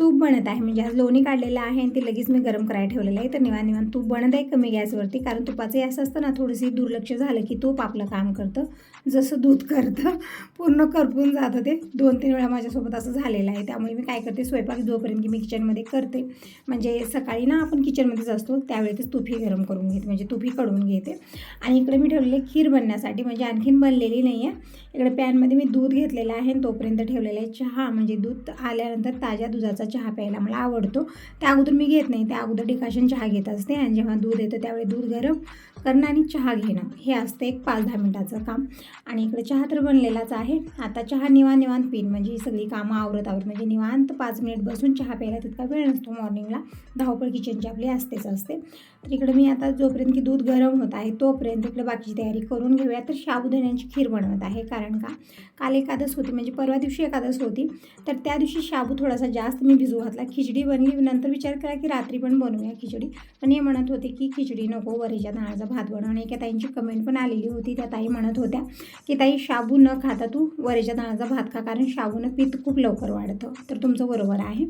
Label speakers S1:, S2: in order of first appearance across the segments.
S1: तूप बनत आहे. म्हणजे आज लोणी काढलेलं आहे आणि ते लगेच मी गरम करायला ठेवलेलं आहे. तर निवान निवान तूप बनत आहे कमी गॅसवरती. कारण तुपाचं असं असतं ना थोडीशी दुर्लक्ष झालं की तूप आपलं काम करतं. जसं दूध करतं पूर्ण करपून जातं ते. दोन तीन वेळा माझ्यासोबत असं झालेलं आहे. त्यामुळे मी काय करते स्वयंपाक जोपर्यंत की मी किचनमध्ये करते म्हणजे सकाळी ना आपण किचनमध्येच असतो त्यावेळेस तूपही गरम करून घेते. म्हणजे तूपही कडून घेते. आणि इकडे मी ठेवलेले खीर बनण्यासाठी. म्हणजे आणखीन बनलेली नाही आहे. इकडे पॅनमध्ये मी दूध घेतलेलं आहे आणि तोपर्यंत ठेवलेलं आहे चहा. म्हणजे दूध आल्यानंतर ताज्या दुधाचा चहा प्यायला मला आवडतो. त्या अगोदर मी घेत नाही. त्या अगोदर डिकाशन चहा घेत असते आणि जेव्हा दूध येतं त्यावेळी दूध गरम करणं आणि चहा घेणं हे असतं एक पाच दहा मिनटाचं काम. आणि इकडे चहा तर बनलेलाच आहे. आता चहा निवांत निवांत पिन. म्हणजे ही सगळी कामं आवरत आवरत म्हणजे निवांत पाच मिनिट बसून चहा प्यायला तितका वेळ नसतो मॉर्निंगला धावपळ किचनची आपली असतेच असते. तर इकडे मी आता जोपर्यंत की दूध गरम होत आहे तोपर्यंत इकडे बाकीची तयारी करून घेऊया. तर शाबुदाण्याची खीर बनवत आहे. कारण का? काल एकादस होती. म्हणजे परवा दिवशी एकादस होती. तर त्या दिवशी शाबू थोडासा जास्त मी भिजू घातला. खिचडी बनली. नंतर विचार केला की रात्री पण बनवूया खिचडी. पण हे म्हणत होते की खिचडी नको वरीच्या नाळाचा भात बनव. आणि एका ताईंची कमेंट पण आलेली होती. त्या ताई म्हणत होत्या की ताई शाबू न खाता तू वरीच्या नाळाचा भात खा कारण शाबूनं पीत खूप लवकर वाढतं. तर तुमचं बरोबर आहे.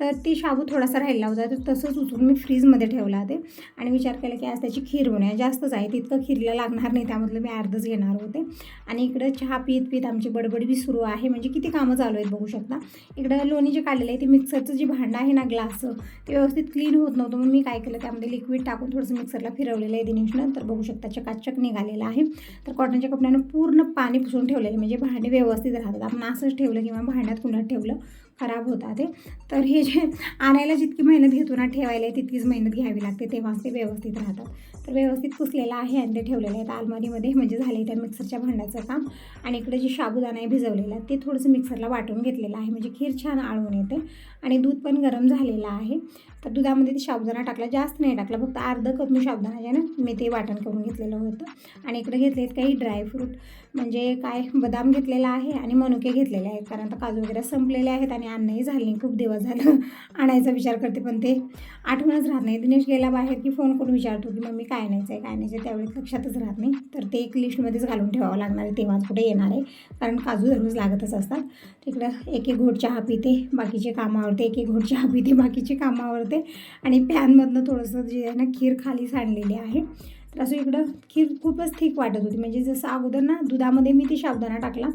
S1: तर ती शाबू थोडासा राहिला होता. तर तसंच उचलून मी फ्रीजमध्ये ठेवला ते. आणि विचार केला की आज त्याची खीर बनवूया जास्तच आहे. तितकं खीरला लागणार नाही. त्यामधलं मी अर्धच घेणार होते. आणि इकडं चहा पीत पीत आमची बडबड बी सुरू आहे. म्हणजे किती कामं चालू आहेत बघू शकता. इकडं लोणी जे काढलेलं आहे. ते मिक्सरचं जे भांडं आहे ना ग्लासचं ते व्यवस्थित क्लीन होत नव्हतं. म्हणून मी काय केलं त्यामध्ये लिक्विड टाकून थोडंसं मिक्सरला फिरवलेलं आहे दिनेशनं तर बघू शकता चकाचक निघालेलं आहे. तर कॉटनच्या कपड्यानं पूर्ण पाणी पुसून ठेवलेलं म्हणजे भांडे व्यवस्थित राहतात. आपण असंच ठेवलं किंवा भांड्यात कुंडात ठेवलं खराब होतात ते तर हे जे आणायला जितकी मेहनत घेतो ना ठेवायला तितकीच मेहनत घ्यावी लागते तेव्हाच ते व्यवस्थित राहतात. तर व्यवस्थित पुसलेलं आहे आणि ते ठेवलेलं आहे. तर आलमारीमध्ये म्हणजे झाले त्या मिक्सरच्या भांड्याचं काम. आणि इकडे जे साबुदाणा आहे भिजवलेला ते थोडंसं मिक्सरला वाटून घेतलेलं आहे. म्हणजे खीर छान आळून येते. आणि दूध पण गरम झालेलं आहे. तर दुधामध्ये ते साबुदाणा टाकला जास्त नाही टाकला. फक्त अर्ध कप मी साबुदाणा जे ना मी ते वाटण करून घेतलेलं होतं. आणि इकडे घेतलेत काही ड्रायफ्रूट. म्हणजे काय बदाम घेतलेला आहे आणि मनुके घेतलेले आहेत. कारण आता काजू वगैरे संपलेले आहेत आणि आणणंही झाले नाही. खूप दिवस झालं आणायचा विचार करते पण ते आठवणच राहत नाही. दिनेश गेला बाहेर की फोन करून विचारतो की मम्मी काय न्यायचं आहे काय न्यायचं आहे त्यावेळेस लक्षातच राहत नाही. तर ते एक लिस्टमध्येच घालून ठेवावं लागणार आहे. तेव्हाच कुठे येणार आहे. कारण काजू दररोज लागतच असतात. तिकडं एक एक घोट चहा पिते बाकीचे कामं आवडते एक एक घोट चहा पिते बाकीचे कामं आवडते आणि पॅनमधनं थोडंसं जे आहे ना खीर खाली सांडलेली आहे. तर असं इकडं खीर खूपच थिक वाटत होती. म्हणजे जसं अगोदर ना दुधामध्ये मी ती साबुदाणा टाकला.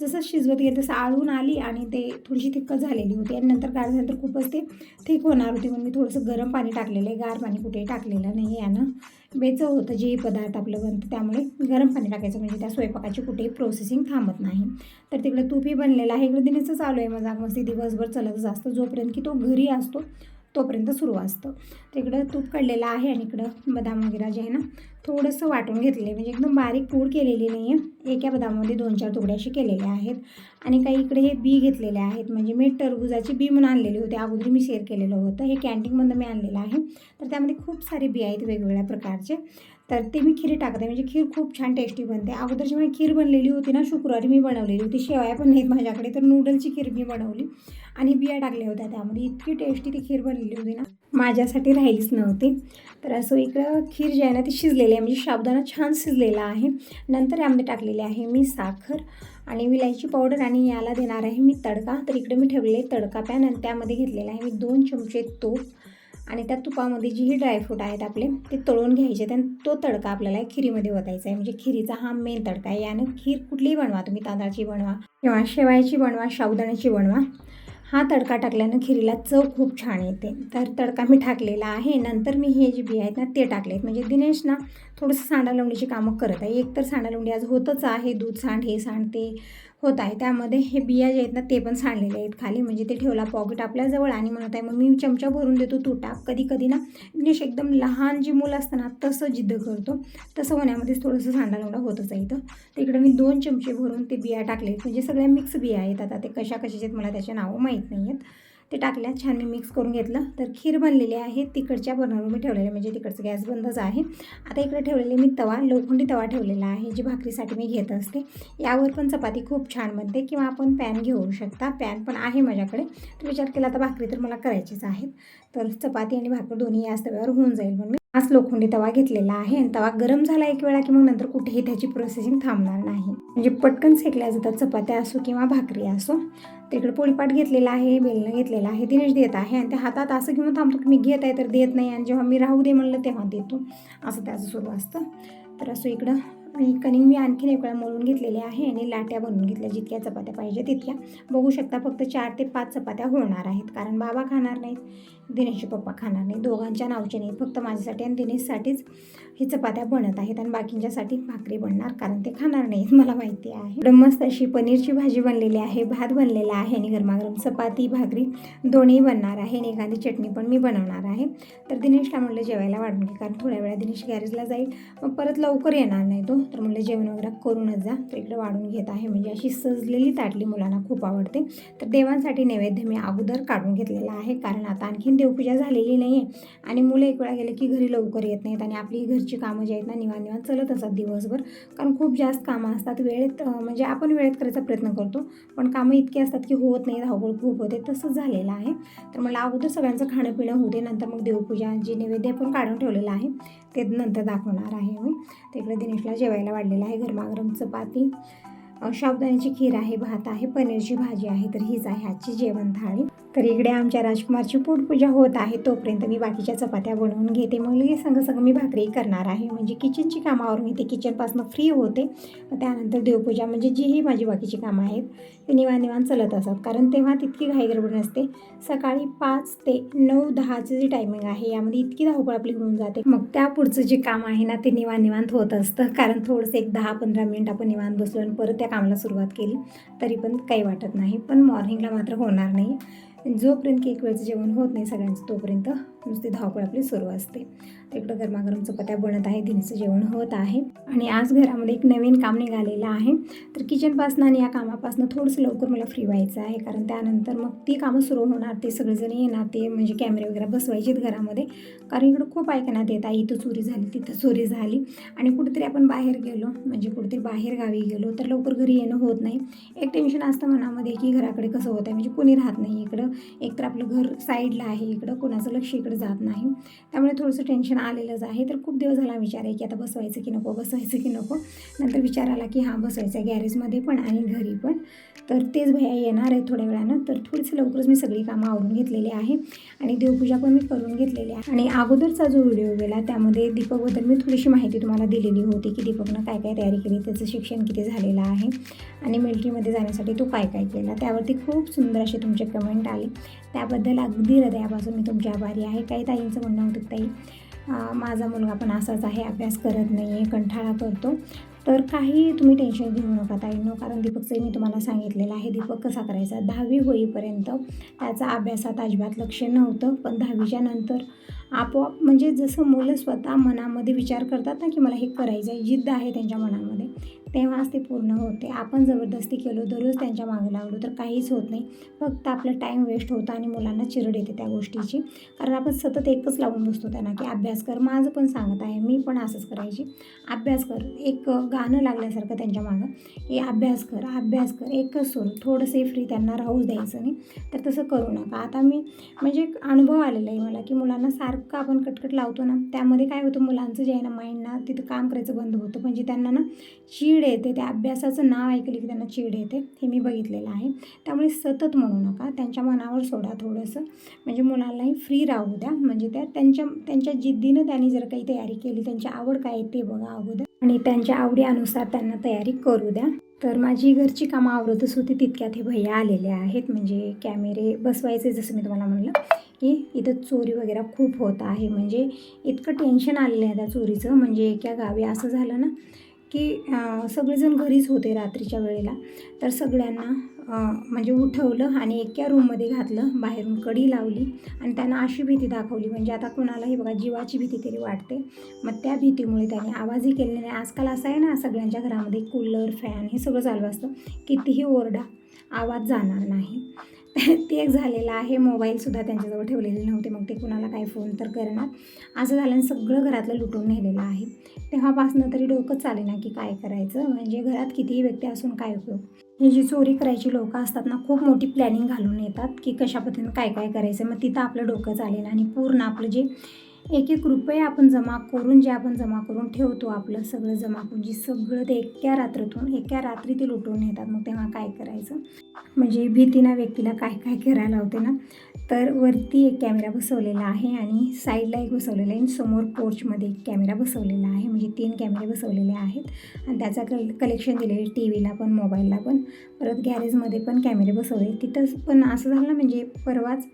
S1: जसं शिजवत गेलं तसं आळून आली आणि ते थोडीशी थिक्क झालेली होती. आणि नंतर गार झाल्यानंतर खूपच ते थिक होणार होती. म्हणून मी थोडंसं गरम पाणी टाकलेलं आहे. गार पाणी कुठेही टाकलेलं नाही यानं बेचव होतं जे पदार्थ आपलं बनतं त्यामुळे गरम पाणी टाकायचं. म्हणजे त्या स्वयंपाकाची कुठेही प्रोसेसिंग थांबत नाही. तर तिकडे तूपही बनलेलं आहे. इकडे दिनेचं चालू आहे. मजाक मस्ती दिवसभर चालतच असतं. जोपर्यंत की तो घरी असतो तोपर्यंत सुरू असतं. तिकडं तूप काढलेलं आहे आणि इकडं बदाम वगैरे जे आहे ना थोडंसं वाटून घेतलेलं आहे. म्हणजे एकदम बारीक पूड केलेली नाही आहे एका बदामामध्ये दोन चार तुकडे असे केलेले आहेत. आणि काही इकडे हे बी घेतलेले आहेत. म्हणजे मी टरबुजाचे बी म्हणून आणलेले होते. अगोदर मी शेअर केलेलं होतं. हे कॅन्टीनमधून मी आणलेलं आहे. तर त्यामध्ये खूप सारे बी आहेत वेगवेगळ्या प्रकारचे. तर ते मी खीर टाकते म्हणजे खीर खूप छान टेस्टी बनते. अगोदर जेव्हा खीर बनलेली होती ना शुक्रवारी मी बनवलेली होती. शेवया पण नाहीत माझ्याकडे. तर नूडलची खीर मी बनवली. आणि बिया टाकल्या होत्या त्यामध्ये. इतकी टेस्टी ती खीर बनलेली होती ना. माझ्यासाठी राहिलीच नव्हती. तर असं इकडं खीर जी आहे ना ती शिजलेली आहे. म्हणजे शाबदाना छान शिजलेला आहे. नंतर यामध्ये टाकलेले आहे मी साखर आणि विलायची पावडर आणि याला देणार आहे मी तडका. तर इकडे मी ठेवलेले तडका पॅन आणि त्यामध्ये घेतलेला आहे मी दोन चमचे तूप आणि त्या तुपामध्ये जीही ड्रायफ्रूट आहेत आपले ते तळून घ्यायचे आणि तो तडका आपल्याला खिरीमध्ये ओतायचा आहे. म्हणजे खिरीचा हा मेन तडका आहे. यानं खीर कुठलीही बनवा. तुम्ही तांदळाची बनवा किंवा शेवायची बनवा शाबुदाण्याची बनवा. हा तडका टाकल्यानं खिरीला चव खूप छान येते. तर तडका मी टाकलेला आहे. नंतर मी हे जे बी आहेत ना ते टाकले आहेत म्हणजे दिनेश ना थोडंसं सांडा लावणीची कामं करत आहे. एकतर सांडा लावणी आज होतच आहे. दूध सांड हे सांड ते होत आहे. त्यामध्ये हे बिया जे आहेत ना ते पण सांडलेले आहेत खाली. म्हणजे ते ठेवला पॉकेट आपल्याजवळ आणि म्हणत आहे मग मी चमचा भरून देतो तू टाक. कधी कधी ना दिनेश एकदम लहान जी मुलं असतं ना तसं जिद्द करतो. तसं होण्यामध्येच थोडंसं सांडा होतच आहे इथं. तिकडे मी दोन चमचे भरून ते बिया टाकले म्हणजे सगळ्या मिक्स बिया आहेत. आता ते कशा कशाचे आहेत मला त्याचे नावं माहीत नाही आहेत ते टाकल्या छान मी मिक्स करून घेतलं. तर खीर बनलेली आहे तिकडच्या बर्नरवर मी ठेवलेले म्हणजे तिकडचं गॅस बंदच आहे. आता इकडे ठेवलेले मी तवा लोखंडी तवा ठेवलेला आहे जी भाकरीसाठी मी घेत असते. यावर पण चपाती खूप छान बनते किंवा आपण पॅन घेऊ शकता. पॅन पण आहे माझ्याकडे. तर विचार केला तर भाकरी तर मला करायचीच आहेत. तर चपाती आणि भाकर दोन्ही याच तव्यावर होऊन जाईल म्हणून मी हाच लोखंडी तवा घेतलेला आहे आणि तवा गरम झाला एक वेळा की मग नंतर कुठेही त्याची प्रोसेसिंग थांबणार नाही. म्हणजे पटकन सेकल्या जातात चपात्या असो किंवा भाकरी असो. तिकडे पोळीपाट घेतलेला आहे बेलणं घेतलेला आहे दिनेश देत आहे आणि त्या हातात असं घेऊन थांबतो की मी घेत आहे तर देत नाही आणि जेव्हा मी राहू दे म्हणलं तेव्हा देतो. असं त्याचं सुरू असतं. तर असं इकडं आणि कणिक मी आणखीन एक वेळा मळून घेतलेले आहे आणि लाट्या बनवून घेतल्या. जितक्या चपात्या पाहिजे तितक्या. बघू शकता फक्त चार ते पाच चपात्या होणार आहेत कारण बाबा खाणार नाहीत. दिनेशचे पप्पा खाणार नाही. दोघांच्या नावचे नाही. फक्त माझ्यासाठी आणि दिनेशसाठीच ही चपात्या बनत आहेत आणि बाकींच्यासाठी भाकरी बनणार कारण ते खाणार नाहीत मला माहिती आहे. मस्त अशी पनीरची भाजी बनलेली आहे भात बनलेला आहे आणि गरमागरम चपाती भाकरी दोन्ही बनणार आहे आणि एखादी चटणी पण मी बनवणार आहे. तर दिनेशला म्हटलं जेवायला वाढून घे कारण थोड्या वेळा दिनेश गॅरेजला जाईल. मग परत लवकर येणार नाही तो. तर म्हटलं जेवण वगैरे करूनच जा. तर इकडे वाढून घेत आहे. म्हणजे अशी सजलेली ताटली मुलांना खूप आवडते. तर देवांसाठी नैवेद्य मी अगोदर काढून घेतलेला आहे कारण आता आणखी अजून देवपूजा झालेली नाही आहे आणि मुलं एक वेळा गेले की घरी लवकर येत नाहीत आणि आपली घरची कामं जी आहेत ना निवांत निवांत चालत असतात दिवसभर. कारण खूप जास्त कामं असतात. वेळेत म्हणजे आपण वेळेत करायचा प्रयत्न करतो. पण कामं इतकी असतात की होत नाही धावपळ खूप होते. तसंच झालेलं आहे. तर मला अगोदर सगळ्यांचं खाणं पिणं होते नंतर मग देवपूजा जे नैवेद्य पण काढून ठेवलेलं आहे ते नंतर दाखवणार आहे मी. तिकडे दिनेशला जेवायला वाढलेलं आहे. गरमागरम चपाती. शाबदाण्याची खीर आहे भात आहे पनीरची भाजी आहे तर हीच आहे आजची जेवण थाळी. तर इकडे आमच्या राजकुमारची पोटपूजा होत आहे तोपर्यंत मी बाकीच्या चपात्या बनवून घेते. मग लगेच संग संग मी भाकरी करणार आहे. म्हणजे किचनची कामावर मी ते किचनपासून फ्री होते. त्यानंतर देवपूजा म्हणजे जीही माझी बाकीची कामं आहेत ते निवांत निवांत चालत असतात. कारण तेव्हा तितकी घाई गडबड नसते. सकाळी पाच ते नऊ दहाचं जे टायमिंग आहे यामध्ये इतकी धावपळ आपली होऊन जाते. मग त्या पुढचं जे काम आहे ना ते निवांत निवांत होत असतं. कारण थोडंसं एक दहा पंधरा मिनिट आपण निवांत बसलो आणि परत त्या कामाला सुरुवात केली तरी पण काही वाटत नाही. पण मॉर्निंगला मात्र होणार नाही. जोपर्यंत की एक वेळचं जेवण होत नाही सगळ्यांचं तोपर्यंत नुसती धावपळ आपली सुरू असते. तर इकडं गरमागरम चपात्या बनत आहे दिनेचं जेवण होत आहे. आणि आज घरामध्ये एक नवीन काम निघालेलं आहे. तर किचनपासनं आणि या कामापासनं थोडंसं लवकर मला फ्री व्हायचं आहे. कारण त्यानंतर मग ती कामं सुरू होणार ते सगळेजण येणार ते म्हणजे कॅमेरे वगैरे बसवायचेत घरामध्ये. कारण इकडं खूप ऐकण्यात येत आहे इथं चोरी झाली तिथं चोरी झाली. आणि कुठेतरी आपण बाहेर गेलो म्हणजे कुठेतरी बाहेर गावी गेलो तर लवकर घरी येणं होत नाही. एक टेन्शन असतं मनामध्ये की घराकडे कसं होतं आहे म्हणजे कोणी राहत नाही इकडं. एक तर आपलं घर साईडला आहे इकडं कोणाचं लक्ष इकडं जात नाही. त्यामुळे थोडंसं टेन्शन आलेलंच आहे. तर खूप दिवस झाला विचार आहे की आता बसवायचं की नको बसवायचं की नको. नंतर विचार आला की हां बसवायचं आहे गॅरेजमध्ये पण आणि घरी पण. तर तेच भैया येणार आहे थोड्या वेळानं. तर थोडीसं लवकरच मी सगळी कामं आवरून घेतलेली आहे आणि देवपूजा पण मी करून घेतलेली आहे. आणि अगोदरचा जो व्हिडिओ गेला त्यामध्ये दीपकबद्दल मी थोडीशी माहिती तुम्हाला दिलेली होती की दीपकनं काय काय तयारी केली त्याचं शिक्षण किती झालेलं आहे आणि मिल्ट्रीमध्ये जाण्यासाठी तो काय काय केला. त्यावरती खूप सुंदर असे तुमचे कमेंट आले. त्याबद्दल अगदी हृदयापासून मी तुमच्या आभारी आहे. काही ताईंचं म्हणणं होतं की ताई माझा मुलगा पण असाच आहे अभ्यास करत नाही आहे कंठाळा करतो. तर काही तुम्ही टेन्शन घेऊ नका ताईंनो कारण दीपकचं मी तुम्हाला सांगितलेलं आहे दीपक कसा करायचा? दहावी होईपर्यंत त्याचा अभ्यासात अजिबात लक्ष नव्हतं. पण दहावीच्या नंतर आपोआप म्हणजे जसं मुलं स्वतः मनामध्ये विचार करतात ना की मला हे करायचं आहे जिद्द आहे त्यांच्या मनामध्ये तेव्हाच ते पूर्ण होते. आपण जबरदस्ती केलो दररोज त्यांच्या मागे लागलो तर काहीच होत नाही. फक्त आपलं टाईम वेस्ट होतं आणि मुलांना चिरड येते त्या गोष्टीची. कारण आपण सतत एकच लावून बसतो त्यांना की अभ्यास कर माझं पण सांगत आहे मी पण असंच करायची. अभ्यास कर एक गाणं लागल्यासारखं त्यांच्या मागं की अभ्यास कर अभ्यास कर एकच सोड थोडंसं फ्री त्यांना राहूच द्यायचं नाही. तर तसं करू नका. आता मी म्हणजे एक अनुभव आलेला आहे मला की मुलांना सारखं आपण कटकट लावतो ना त्यामध्ये काय होतं मुलांचं जे आहे ना माइंड ना तिथं काम करायचं बंद होतं. म्हणजे त्यांना ना चीड येते त्या अभ्यासाचं नाव ऐकलं की त्यांना चीड येते हे मी बघितलेलं आहे. त्यामुळे सतत म्हणू नका त्यांच्या मनावर सोडा थोडंसं. म्हणजे मुलांनाही फ्री राहू द्या. म्हणजे त्या त्यांच्या त्यांच्या जिद्दीनं त्यांनी जर काही तयारी केली त्यांची आवड काय ते बघा अगोदर. आणि त्यांच्या आवडीनुसार त्यांना तयारी करू द्या. तर माझी घरची कामं आवरतच होती तितक्यात हे भैया आलेले आहेत. म्हणजे कॅमेरे बसवायचे जसं मी तुम्हाला म्हणलं की इथं चोरी वगैरे खूप होत आहे. म्हणजे इतकं टेन्शन आलेलं आहे त्या चोरीचं. म्हणजे एका गावी असं झालं ना की सगळेजण घरीच होते रात्रीच्या वेळेला. तर सगळ्यांना म्हणजे उठवलं आणि एका रूममध्ये घातलं बाहेरून कडी लावली आणि त्यांना अशी भीती दाखवली. म्हणजे आता कुणालाही बघा जीवाची भीती तरी वाटते. मग त्या भीतीमुळे त्यांनी आवाजही केलेला नाही. आजकाल असं आहे ना सगळ्यांच्या घरामध्ये कूलर फॅन हे सगळं चालू असतं. कितीही ओरडा आवाज जाणार नाही. ते एक झालेलं आहे. मोबाईलसुद्धा त्यांच्याजवळ ठेवलेले नव्हते. मग ते कुणाला काय फोन तर करणार. असं झालं आणि सगळं घरातलं लुटून नेलेलं आहे. तेव्हापासनं तरी डोकं चाले ना की काय करायचं. म्हणजे घरात कितीही व्यक्ती असून काय उपयोग? ही जी चोरी करायची लोकं असतात ना खूप मोठी प्लॅनिंग घालून येतात की कशा पद्धतीनं काय काय करायचं. मग तिथं आपलं डोकं चालेल आणि पूर्ण आपलं जे एक एक रुपये आपण जमा करून जे आपण जमा करून ठेवतो आपलं सगळं जमा करून जी सगळं ते एका रात्रीतून एका रात्री ते लुटून येतात मग तेव्हा काय करायचं? म्हणजे भीतीना व्यक्तीला काय काय करायला होते ना? तर वरती एक कॅमेरा बसवलेला आहे आणि साईडला एक बसवलेला आहे आणि समोर पोर्चमध्ये एक कॅमेरा बसवलेला आहे. म्हणजे तीन कॅमेरे बसवलेले आहेत आणि त्याचा कल कलेक्शन दिलेले टी व्हीला पण मोबाईलला पण. परत गॅरेजमध्ये पण कॅमेरे बसवले. तिथंच पण असं झालं म्हणजे परवाच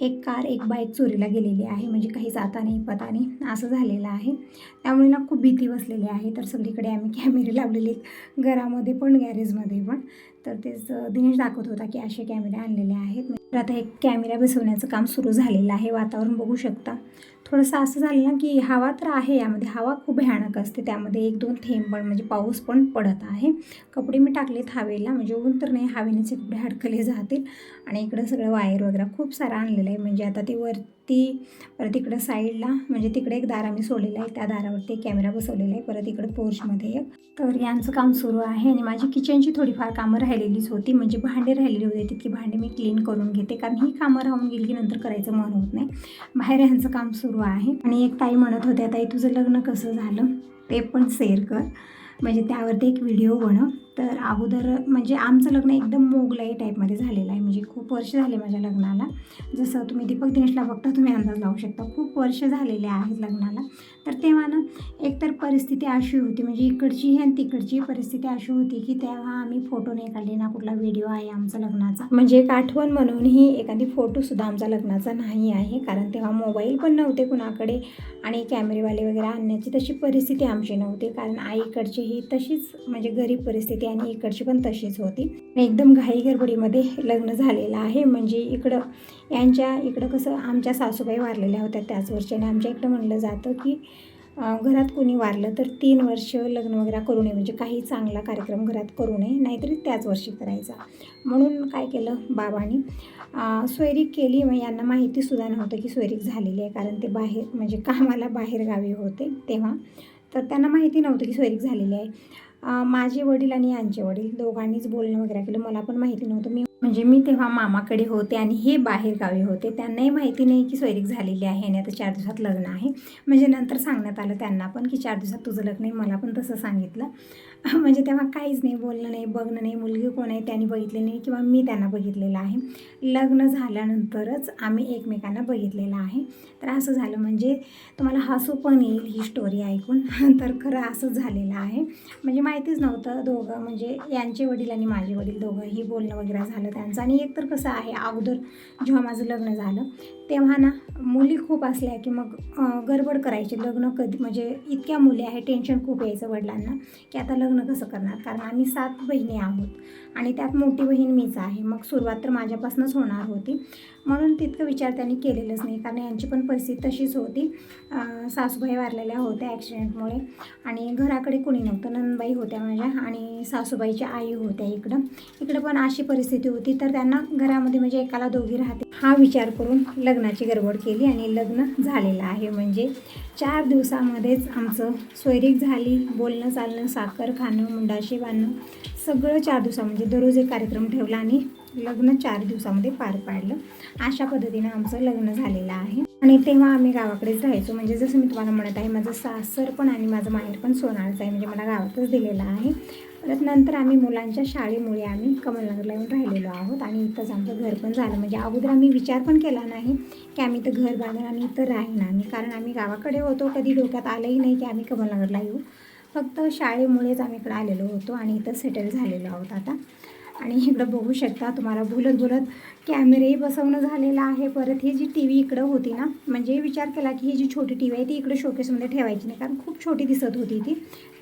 S1: एक कार एक बाईक चोरीला गेलेली आहे. म्हणजे काही जाता नाही पता नाही असं झालेलं आहे. त्यामुळे ना खूप भीती बसलेली आहे. तर सगळीकडे आम्ही कॅमेरे लावलेले आहेत. घरामध्ये पण गॅरेजमध्ये पण. तर तेच दिनेश दाखवत होता की असे कॅमेरे आणलेले आहेत. तर आता एक कॅमेरा बसवण्याचं काम सुरू झालेलं आहे वातावरण बघू शकता. थोडंसं असं झालं ना की हवा तर आहे यामध्ये हवा खूप भयानक असते. त्यामध्ये एक दोन थेंब पण म्हणजे पाऊस पण पडत आहे. कपडे मी टाकलेत हवेला म्हणजे ऊन तर नाही हवेनेचे कपडे हडकले जातील. आणि इकडं सगळं वायर वगैरे खूप सारं आणलेलं आहे. म्हणजे आता ते वर ती परत इकडं साईडला म्हणजे तिकडे एक दार आम्ही सोडलेला आहे. त्या दारावरती एक कॅमेरा बसवलेला आहे. परत इकडं पोर्चमध्ये एक. तर यांचं काम सुरू आहे आणि माझी किचनची थोडीफार कामं राहिलेलीच होती. म्हणजे भांडे राहिलेली होते. तितकी भांडे मी क्लीन करून घेते. कारण ही कामं राहून गेली की नंतर करायचं मन होत नाही. बाहेर यांचं काम सुरू आहे. आणि एक ताई म्हणत होत्या ताई तुझं लग्न कसं झालं? ते पण शेअर कर. म्हणजे त्यावरती एक व्हिडिओ बनव. तर अगोदर म्हणजे आमचं लग्न एकदम मोगलाई टाईपमध्ये झालेलं आहे. म्हणजे खूप वर्ष झाले माझ्या लग्नाला. जसं तुम्ही दीपक दिनेशला बघता तुम्ही अंदाज लावू शकता. खूप वर्ष झालेले आहेत लग्नाला. तर तेव्हा ना एकतर परिस्थिती अशी होती. म्हणजे इकडची आणि तिकडची परिस्थिती अशी होती की तेव्हा आम्ही फोटो नाही काढले ना कुठला व्हिडिओ आहे आमचा लग्नाचा. म्हणजे एक आठवण म्हणूनही एखादी फोटोसुद्धा आमचा लग्नाचा नाही आहे. कारण तेव्हा मोबाईल पण नव्हते कुणाकडे आणि कॅमेरेवाले वगैरे आणण्याची तशी परिस्थिती आमची नव्हती. कारण आईकडचे ही तशीच म्हणजे गरीब परिस्थिती आणि इकडची पण तशीच होती. एकदम घाई गडबडीमध्ये लग्न झालेलं आहे. म्हणजे इकडं यांच्या इकडं कसं आमच्या सासूबाई वारलेल्या होत्या त्याच वर्षी. आणि आमच्या इकडं म्हणलं जातं की घरात कोणी वारलं तर तीन वर्ष लग्न वगैरे करू नये. म्हणजे काही चांगला कार्यक्रम घरात करू नये. नाहीतरी त्याच वर्षी करायचा. म्हणून काय केलं बाबांनी? सोयरीक केली. मग यांना माहितीसुद्धा नव्हतं की सोयरीक झालेली आहे. कारण ते बाहेर म्हणजे कामाला बाहेर गावी होते तेव्हा. तर त्यांना माहिती नव्हतं की स्वैरिक झालेली आहे. माझे वडील आणि यांचे वडील दोघांनीच बोलणं वगैरे केलं. मला पण माहिती नव्हतं. मी म्हणजे मी तेव्हा मामाकडे होते आणि हे बाहेर गावी होते. त्यांनाही माहिती नाही की स्वैरिक झालेली आहे आणि आता चार दिवसात लग्न आहे. म्हणजे नंतर सांगण्यात आलं त्यांना पण की चार दिवसात तुझं लग्न आहे. मला पण तसं सांगितलं. म्हणजे तेव्हा काहीच नाही बोलणं नाही बघणं नाही मुलगी कोण आहे त्यांनी बघितले नाही किंवा मी त्यांना बघितलेलं आहे. लग्न झाल्यानंतरच आम्ही एकमेकांना बघितलेलं आहे. तर असं झालं म्हणजे तुम्हाला हसू पण येईल ही स्टोरी ऐकून. तर खरं असंच झालेलं आहे. म्हणजे माहितीच नव्हतं दोघं म्हणजे यांचे वडील आणि माझे वडील दोघंही बोलणं वगैरे झालं त्यांचं. आणि एक तर कसं आहे अगोदर जेव्हा माझं लग्न झालं तेव्हा ना मुली खूप असल्या की मग गडबड करायची. लग्न कधी म्हणजे इतक्या मुली आहे टेन्शन खूप यायचं वडिलांना की आता लग्न लग्न कसं करणार? कारण आम्ही सात बहिणी आहोत आणि त्यात मोठी बहीण मीच आहे. मग सुरुवात तर माझ्यापासूनच होणार होती. म्हणून तितकं विचार त्यांनी केलेलंच नाही. कारण यांची पण परिस्थिती तशीच होती. सासूबाई वारलेल्या होत्या ॲक्सिडेंटमुळे आणि घराकडे कोणी नव्हतं. नंदबाई होत्या माझ्या आणि सासूबाईच्या आई होत्या इकडं. इकडं पण अशी परिस्थिती होती. तर त्यांना घरामध्ये म्हणजे एकाला दोघी राहते. हा विचार करून लग्नाची गडबड केली आणि लग्न झालेलं आहे. म्हणजे चार दिवसामध्येच आमचं स्वैरिक झाली. बोलणं चालणं साखर खाणं मुंडाशी बांधणं सगळं चार दिवसा म्हणजे दररोज एक कार्यक्रम ठेवला आणि लग्न चार दिवसामध्ये पार पाडलं. अशा पद्धतीनं आमचं लग्न झालेलं आहे. आणि तेव्हा आम्ही गावाकडेच राहायचो. म्हणजे जसं मी तुम्हाला म्हणत आहे माझं सासर पण आणि माझं माहेर पण सोनारचं आहे. म्हणजे मला गावातच दिलेलं आहे. परत नंतर आम्ही मुलांच्या शाळेमुळे आम्ही कमलनगरला येऊन राहिलेलो आहोत. आणि इथंच आमचं घर पण झालं. म्हणजे अगोदर आम्ही विचार पण केला नाही की आम्ही इथं घर बांधून आणि इथं राहीन आम्ही कारण आम्ही गावाकडे होतो. कधी डोक्यात आलंही नाही की आम्ही कमलनगरला येऊ. फक्त शाळेमुळेच आम्ही इकडं आलेलो होतो आणि इथं सेटल झालेलो आहोत आता. आणि इकडं बघू शकता तुम्हाला बोलत बोलत कॅमेरेही बसवणं झालेलं आहे. परत ही जी टी व्ही इकडं होती ना म्हणजे विचार केला की ही जी छोटी टी व्ही आहे ती इकडे शोकेसमध्ये ठेवायची नाही कारण खूप छोटी दिसत होती ती.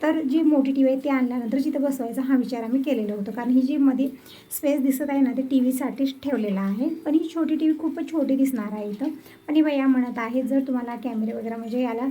S1: तर जी मोठी टी व्ही आहे ती आणल्यानंतर जिथं बसवायचा हा विचार आम्ही केलेला होतो कारण ही जी मध्ये स्पेस दिसत आहे ना ते टी व्हीसाठीच ठेवलेला आहे. पण ही छोटी टी व्ही खूपच छोटी दिसणार आहे इथं. पण ही भैया म्हणत आहे जर तुम्हाला कॅमेरे वगैरे म्हणजे याला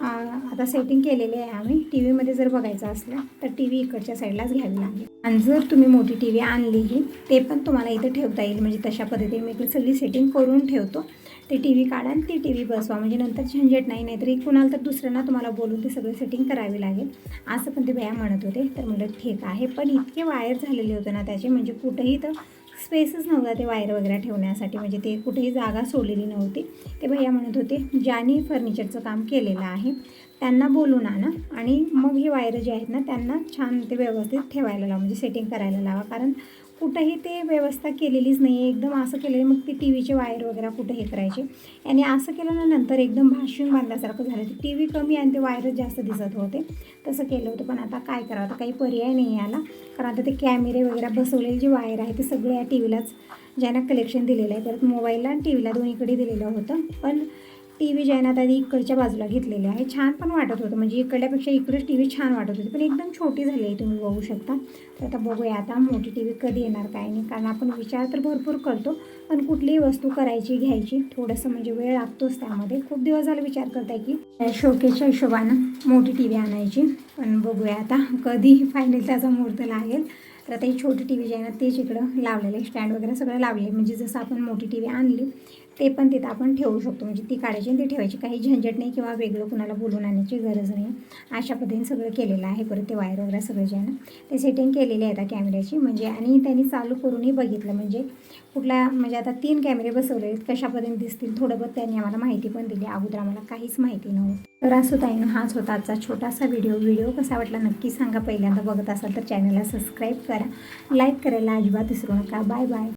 S1: आता सेटिंग केलेले आहे आम्ही. टी व्हीमध्ये जर बघायचं असलं तर टी व्ही इकडच्या साईडलाच घ्यावी लागेल. आणि जर तुम्ही मोठी टी व्ही आणलीही ते पण तुम्हाला इथं ठेवता येईल. म्हणजे तशा पद्धतीने मी इकडे सगळी सेटिंग करून ठेवतो. ते टी व्ही काढा आणि ती टी व्ही बसवा. म्हणजे नंतर झंझट नाही नाहीतरी कुणाला तर दुसऱ्यांना तुम्हाला बोलून ते सगळं सेटिंग करावी लागेल. असं पण ते भैया म्हणत होते. तर म्हटलं ठीक आहे. पण इतके वायर झालेले होते ना त्याचे म्हणजे कुठेही तर स्पेसच नव्हता ते वायर वगैरे ठेवण्यासाठी. म्हणजे ते कुठेही जागा सोडलेली नव्हती. ते भैया म्हणत होते ज्यांनी फर्निचरचं काम केलेलं आहे त्यांना बोलून आणा आणि मग ही वायर जे आहेत ना त्यांना छान ते व्यवस्थित ठेवायला लावा म्हणजे सेटिंग करायला लावा. कारण कुठंही ते व्यवस्था केलेलीच नाही आहे एकदम असं केलेलं मग ती टी व्हीचे वायर वगैरे कुठं हे करायचे? आणि असं केलं ना नंतर एकदम भाषण बांधल्यासारखं झालं ते टी व्ही कमी आणि ते वायरच जास्त दिसत होते. तसं केलं होतं. पण आता काय करावं? आता काही पर्याय नाही आला कारण आता ते कॅमेरे वगैरे बसवलेले जे वायर आहे ते सगळे या टी व्हीलाच ज्यांना कलेक्शन दिलेलं आहे. परत मोबाईलला आणि टी व्हीला दोन्हीकडे दिलेलं होतं. पण टी व्ही जयनात आधी इकडच्या बाजूला घेतलेले आहे. छान पण वाटत होतं. म्हणजे इकडल्यापेक्षा इकडेच टी व्ही छान वाटत होती. पण एकदम छोटी झाली आहे तुम्ही बघू शकता. तर आता बघूया आता मोठी टी व्ही कधी येणार काय नाही. कारण आपण विचार तर भरपूर करतो. पण कुठलीही वस्तू करायची घ्यायची थोडंसं म्हणजे वेळ लागतोच त्यामध्ये. खूप दिवस झाला विचार करताय की शोकेच्या हिशोबानं मोठी टी व्ही आणायची. पण बघूया आता कधी फायनल त्याचा मुहूर्त लागेल. तर आता ही छोटी टी व्ही जी आहे ना तेच इकडं लावलेलं आहे. स्टँड वगैरे सगळं लावले म्हणजे जसं आपण मोठी टी व्ही आणली ते पण तिथं आपण ठेवू शकतो. म्हणजे ती काढायची आणि ती ठेवायची. काही झंझट नाही किंवा वेगळं कुणाला बोलून आणण्याची गरज नाही. अशा पद्धतीने सगळं केलेलं आहे. परत ते वायर वगैरे सगळं जे आहे ना ते सेटिंग केलेली आहे आता कॅमेऱ्याची म्हणजे आणि त्यांनी चालू करूनही बघितलं. म्हणजे कुठला म्हणजे आता तीन कॅमेरे बसवले आहेत. कशा पद्धतीने दिसतील? थोडं बहुत त्यांनी आम्हाला माहिती पण दिली. अगोदर आम्हाला काहीच माहिती नव्हतं. तर असो ताईनं हाच होता आजचा छोटासा व्हिडिओ व्हिडिओ कसा वाटला नक्की सांगा. पहिल्यांदा बघत असाल तर चॅनलला सबस्क्राईब करा. लाईक करायला अजिबात विसरू नका. Bye bye